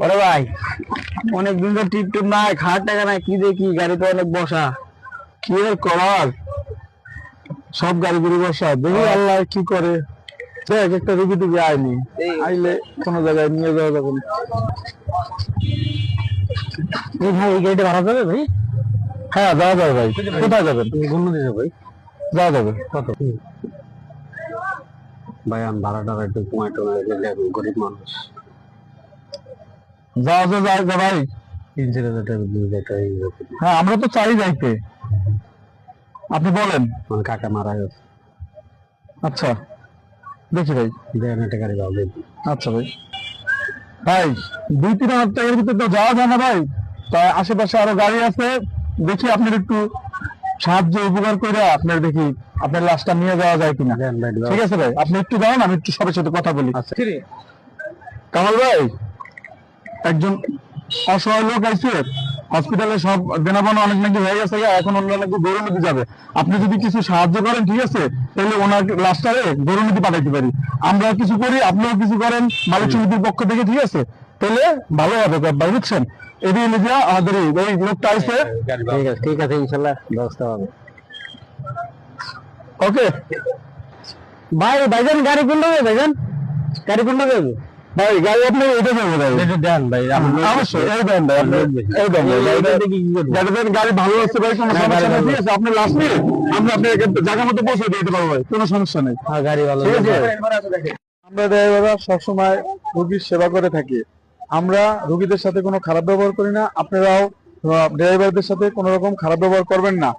বড় ভাই অনেক দিন তো টিপ টিপ নাই খাওয়ার টাকা নাই কি দেখি গাড়িতে অনেক বসা। কি আর করার? সব গাড়ি গুড়ি বসা। দেখি আল্লাহ কি করে। দেখ একটা রুগী টুগি আয়নি আইলে কোনো জায়গায় নিয়ে যাওয়া যাবে। এই ভাই এই গাড়িটা ভাড়া যাবে ভাই? হ্যাঁ যাওয়া যাবে ভাই। কোথায় যাবেন? ভাই। যাওয়া যাবে। কত? ভাই আমি ভাড়াটা একটু কমাই টমাই গরিব মানুষ। যাওয়া যায় যা ভাই। তিন চার হাজার টাকা টাকা হ্যাঁ আমরা তো চাই যাইতে। আপনি বলেন। আমার কাকা মারা গেছে। আচ্ছা দেখি ভাই। দেড় আচ্ছা ভাই। ভাই দুই তিন হাজার টাকার ভিতরে তো যাওয়া যায় না ভাই। তাই আশেপাশে আরও গাড়ি আছে। দেখি আপনার একটু সাহায্য উপকার করে আপনার দেখি আপনার লাশটা নিয়ে যাওয়া যায় কিনা। ঠিক আছে ভাই আপনি একটু দাঁড়ান আমি একটু সবার সাথে কথা বলি। আচ্ছা। কামাল ভাই একজন অসহায় লোক আছে হসপিটালে সব দেনাবানো অনেক নাকি হয়ে গেছে এখন অন্য নাকি গরু নদী যাবে। আপনি যদি কিছু সাহায্য করেন ঠিক আছে তাহলে ওনার লাস্টারে গরু নদী পাঠাইতে পারি। আমরা কিছু করি আপনিও কিছু করেন মালিক সমিতির পক্ষ থেকে ঠিক আছে? তাহলে ভালো হবে ভাই বুঝছেন? এদিকে লিজিয়া আমাদের এই লোকটা আছে ঠিক আছে ঠিক আছে ইনশাল্লাহ ব্যবস্থা হবে। ওকে ভাই ভাইজান গাড়ি কোনটা ভাইজান? গাড়ি কোনটা ভাই গাড়ি আপনি এটা ভাই। একটু দেন ভাই অবশ্যই এই দেন ভাই এই দেন। গাড়ি ভালো আছে ভাই কোনো হ্যাঁ, সমস্যা গাড়ি নেই ঠিক আছে আপনি লাস্ট আমরা আপনাকে জায়গা মতো পৌঁছে দিতে পারব ভাই কোনো সমস্যা নেই। হ্যাঁ গাড়ি ভালো ঠিক আছে? আমরা ড্রাইভাররা সবসময় রোগীর সেবা করে থাকি। আমরা রোগীদের সাথে কোনো খারাপ ব্যবহার করি না আপনারাও ড্রাইভারদের সাথে কোনো রকম খারাপ ব্যবহার করবেন না।